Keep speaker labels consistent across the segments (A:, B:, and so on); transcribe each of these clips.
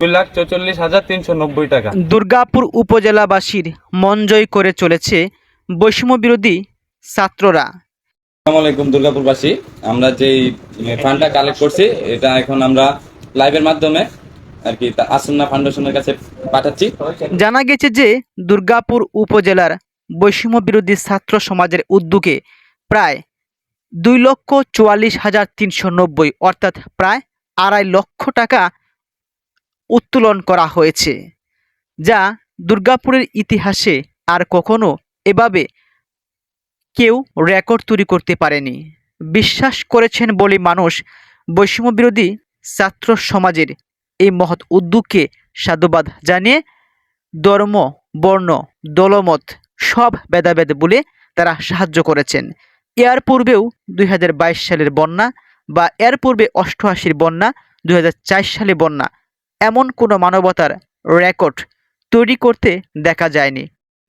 A: দুই লাখ চৌচল্লিশ হাজার তিনশো নব্বই টাকা।
B: দুর্গাপুর উপজেলাবাসীর মন জয় করে চলেছে বৈষম্য বিরোধী ছাত্ররা।
A: আসসালামু আলাইকুম দুর্গাপুরবাসী। আমরা যেই ফান্ডটা কালেক্ট করছি এটা এখন আমরা লাইভের মাধ্যমে আর কি তা আসন্না ফাউন্ডেশনের কাছে পাঠাচ্ছি।
B: জানা গেছে যে দুর্গাপুর উপজেলার বৈষম্য বিরোধী ছাত্র সমাজের উদ্যোগে প্রায় দুই লক্ষ চুয়াল্লিশ হাজার তিনশো নব্বই অর্থাৎ প্রায় আড়াই লক্ষ টাকা উত্তোলন করা হয়েছে, যা দুর্গাপুরের ইতিহাসে আর কখনো এভাবে কেউ রেকর্ড তৈরি করতে পারেনি। বিশ্বাস করেছেন বলে মানুষ বৈষম্য বিরোধী ছাত্র সমাজের এই মহৎ উদ্যোগকে সাধুবাদ জানিয়ে ধর্ম, বর্ণ, দলমত সব ভেদাভেদ বলে তারা সাহায্য করেছেন। এর পূর্বেও দুই হাজার বাইশ সালের বন্যা বা এর পূর্বে অষ্টআশির বন্যা, দুই হাজার চার সালে বন্যা এমন কোনো মানবতার রেকর্ড তৈরি করতে দেখা যায়নি।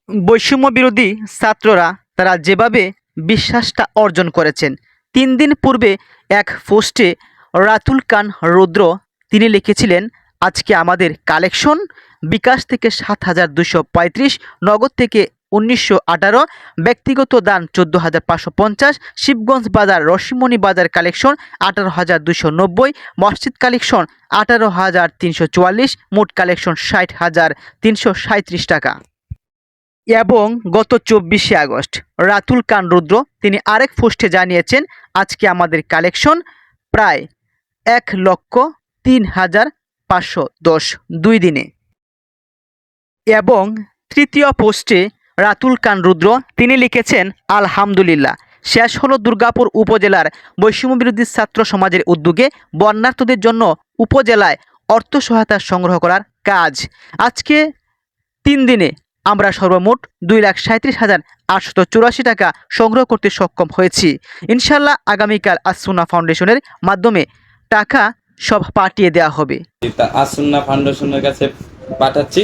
B: বৈষম্য বিরোধী ছাত্ররা তারা যেভাবে বিশ্বাসটা অর্জন করেছেন, তিন দিন পূর্বে এক পোস্টে রাতুল কান রুদ্র তিনি লিখেছিলেন, আজকে আমাদের কালেকশন বিকাশ থেকে সাত হাজার দুশো পঁয়ত্রিশ, নগদ থেকে উনিশশো আঠারো, ব্যক্তিগত দান চোদ্দ হাজার পাঁচশো পঞ্চাশ, শিবগঞ্জ বাজার রশিমণি বাজার কালেকশন আঠারো হাজার দুশো নব্বই, মসজিদ কালেকশন আঠারো হাজার তিনশো চুয়াল্লিশ, মোট কালেকশন ষাট হাজার তিনশো সাঁত্রিশ টাকা। এবং গত চব্বিশে আগস্ট, রাতুল কান রুদ্র, তিনি আরেক পোস্টে জানিয়েছেন, আজকে আমাদের কালেকশন প্রায় এক লক্ষ তিন হাজার পাঁচশো দশ দুই দিনে। এবং তৃতীয় পোস্টে রাতুল কান রুদ্র, তিনি লিখেছেন, আলহামদুলিল্লাহ। শেষ হলো দুর্গাপুর উপজেলার বৈষম্য বিরোধী ছাত্র সমাজের উদ্যোগে বন্যার্থদের জন্য উপজেলায় অর্থ সহায়তা সংগ্রহ করার কাজ। আজকে তিন দিনে আমরা সর্বমোট দুই লাখ সাঁত্রিশ হাজার আটশত চুরাশি টাকা সংগ্রহ করতে সক্ষম হয়েছি। ইনশাল্লাহ আগামীকাল আসুনা ফাউন্ডেশনের মাধ্যমে টাকা সব পাঠিয়ে দেওয়া হবে।
A: আসন্না ফাউন্ডেশনের কাছে পাঠাচ্ছি।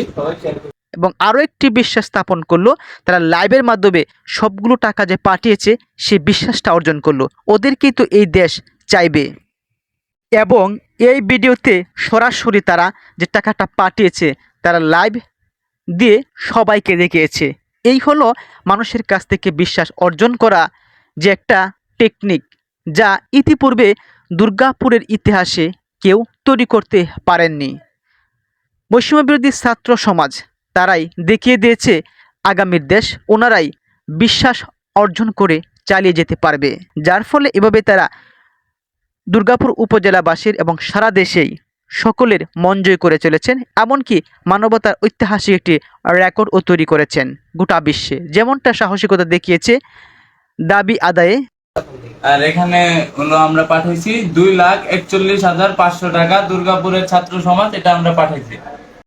B: এবং আরও একটি বিশ্বাস স্থাপন করল, তারা লাইভের মাধ্যমে সবগুলো টাকা যে পাঠিয়েছে সে বিশ্বাসটা অর্জন করল। ওদেরকেই তো এই দেশ চাইবে। এবং এই ভিডিওতে সরাসরি তারা যে টাকাটা পাঠিয়েছে, তারা লাইভ দিয়ে সবাইকে দেখিয়েছে। এই হলো মানুষের কাছ থেকে বিশ্বাস অর্জন করা যে একটা টেকনিক যা ইতিপূর্বে দুর্গাপুরের ইতিহাসে কেউ তৈরি করতে পারেননি। বৈষম্য বিরোধী ছাত্র সমাজ তারাই দেখিয়ে দিয়েছে আগামীর দেশ। ওনারাই বিশ্বাস অর্জন করে চালিয়ে যেতে পারবে। যার ফলে এভাবে তারা দুর্গাপুর উপজেলাবাসীর এবং সারা দেশেই সকলের মন জয় করে চলেছেন, এমনকি মানবতার ঐতিহাসিক একটি রেকর্ডও তৈরি করেছেন গোটা বিশ্বে। যেমনটা সাহসিকতা দেখিয়েছে দাবি আদায়ে।
A: আর এখানে আমরা পাঠাইছি দুই লাখ একচল্লিশ হাজার পাঁচশো টাকা দুর্গাপুরের ছাত্র সমাজ, এটা আমরা পাঠাইছি।